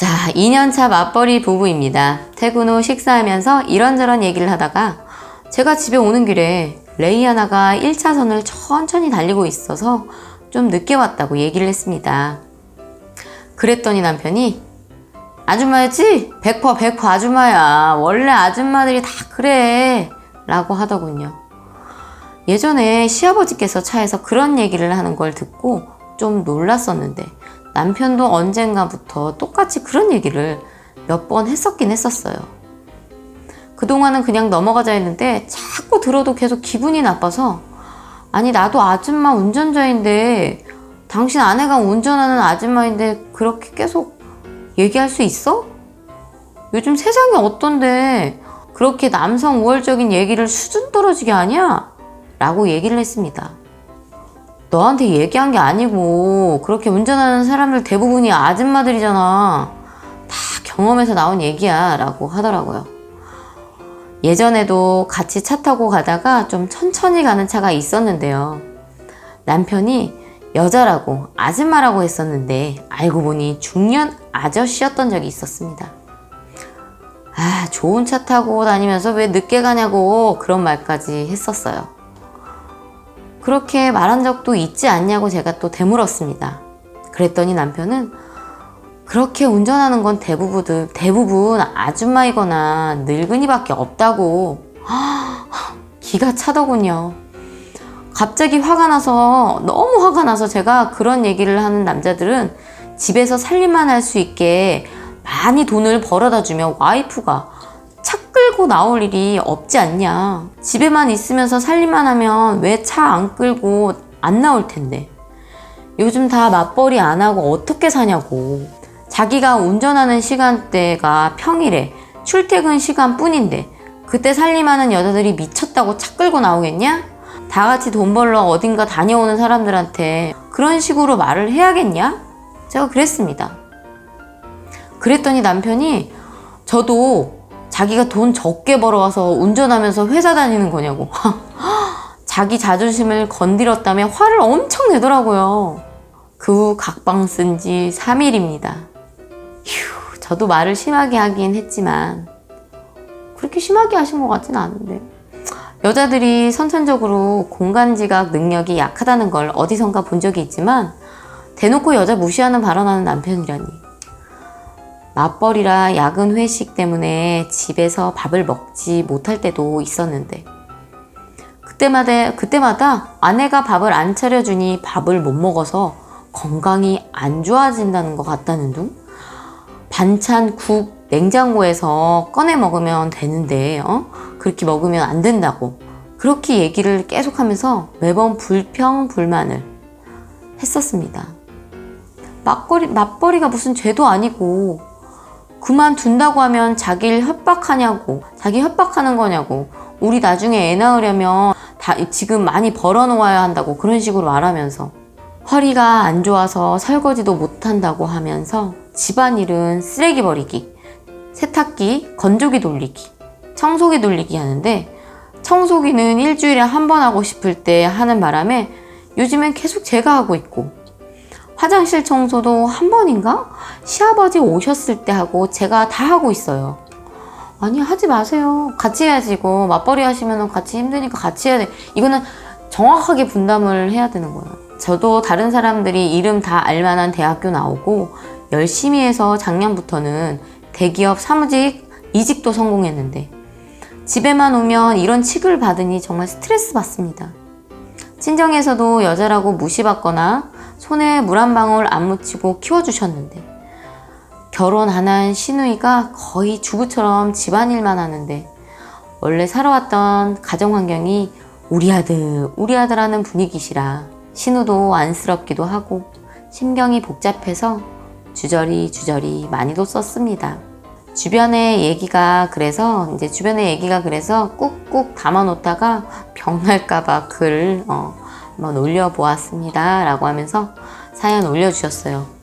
자, 2년차 맞벌이 부부입니다. 퇴근 후 식사하면서 이런저런 얘기를 하다가 제가 집에 오는 길에 레이아나가 1차선을 천천히 달리고 있어서 좀 늦게 왔다고 얘기를 했습니다. 그랬더니 남편이 아줌마였지? 100% 100% 아줌마야. 원래 아줌마들이 다 그래. 라고 하더군요. 예전에 시아버지께서 차에서 그런 얘기를 하는 걸 듣고 좀 놀랐었는데 남편도 언젠가부터 똑같이 그런 얘기를 몇 번 했었긴 했었어요. 그동안은 그냥 넘어가자 했는데 자꾸 들어도 계속 기분이 나빠서 아니 나도 아줌마 운전자인데 당신 아내가 운전하는 아줌마인데 그렇게 계속 얘기할 수 있어? 요즘 세상이 어떤데 그렇게 남성 우월적인 얘기를 수준 떨어지게 하냐? 라고 얘기를 했습니다. 너한테 얘기한 게 아니고 그렇게 운전하는 사람들 대부분이 아줌마들이잖아. 다 경험에서 나온 얘기야. 라고 하더라고요. 예전에도 같이 차 타고 가다가 좀 천천히 가는 차가 있었는데요. 남편이 여자라고 아줌마라고 했었는데 알고 보니 중년 아저씨였던 적이 있었습니다. 아, 좋은 차 타고 다니면서 왜 늦게 가냐고 그런 말까지 했었어요. 그렇게 말한 적도 있지 않냐고 제가 또 되물었습니다. 그랬더니 남편은 그렇게 운전하는 건 대부분, 대부분 아줌마이거나 늙은이밖에 없다고 기가 차더군요. 갑자기 화가 나서 너무 화가 나서 제가 그런 얘기를 하는 남자들은 집에서 살림만 할 수 있게 많이 돈을 벌어다 주면 와이프가 차 끌고 나올 일이 없지 않냐. 집에만 있으면서 살림만 하면 왜 차 안 끌고 안 나올 텐데. 요즘 다 맞벌이 안 하고 어떻게 사냐고. 자기가 운전하는 시간대가 평일에 출퇴근 시간 뿐인데 그때 살림하는 여자들이 미쳤다고 차 끌고 나오겠냐? 다 같이 돈 벌러 어딘가 다녀오는 사람들한테 그런 식으로 말을 해야겠냐? 제가 그랬습니다. 그랬더니 남편이 저도 자기가 돈 적게 벌어와서 운전하면서 회사 다니는 거냐고. 자기 자존심을 건드렸다며 화를 엄청 내더라고요. 그 후 각방 쓴 지 3일입니다. 휴, 저도 말을 심하게 하긴 했지만, 그렇게 심하게 하신 것 같진 않은데. 여자들이 선천적으로 공간 지각 능력이 약하다는 걸 어디선가 본 적이 있지만, 대놓고 여자 무시하는 발언하는 남편이라니. 맞벌이라 야근 회식 때문에 집에서 밥을 먹지 못할 때도 있었는데, 그때마다, 그때마다 아내가 밥을 안 차려주니 밥을 못 먹어서 건강이 안 좋아진다는 것 같다는 둥? 반찬, 국, 냉장고에서 꺼내 먹으면 되는데, 어? 그렇게 먹으면 안 된다고. 그렇게 얘기를 계속하면서 매번 불평, 불만을 했었습니다. 맞벌이, 맞벌이가 무슨 죄도 아니고, 그만둔다고 하면 자기를 협박하냐고, 자기 협박하는 거냐고, 우리 나중에 애 낳으려면 다 지금 많이 벌어놓아야 한다고 그런 식으로 말하면서 허리가 안 좋아서 설거지도 못한다고 하면서 집안일은 쓰레기 버리기, 세탁기, 건조기 돌리기, 청소기 돌리기 하는데 청소기는 일주일에 한 번 하고 싶을 때 하는 바람에 요즘엔 계속 제가 하고 있고 화장실 청소도 한 번인가? 시아버지 오셨을 때 하고 제가 다 하고 있어요. 아니 하지 마세요. 같이 해야지 이거 맞벌이 하시면 같이 힘드니까 같이 해야 돼. 이거는 정확하게 분담을 해야 되는 거예요. 저도 다른 사람들이 이름 다 알만한 대학교 나오고 열심히 해서 작년부터는 대기업 사무직 이직도 성공했는데 집에만 오면 이런 취급을 받으니 정말 스트레스 받습니다. 친정에서도 여자라고 무시받거나 손에 물 한 방울 안 묻히고 키워주셨는데 결혼 안 한 시누이가 거의 주부처럼 집안일만 하는데 원래 살아왔던 가정 환경이 우리 아들, 우리 아들 하는 분위기시라 신우도 안쓰럽기도 하고 심경이 복잡해서 주저리 주저리 많이도 썼습니다. 주변의 얘기가 그래서 이제 주변의 얘기가 그래서 꾹꾹 담아놓다가 병날까봐 글 어, 한번 올려보았습니다. 라고 하면서 사연 올려주셨어요.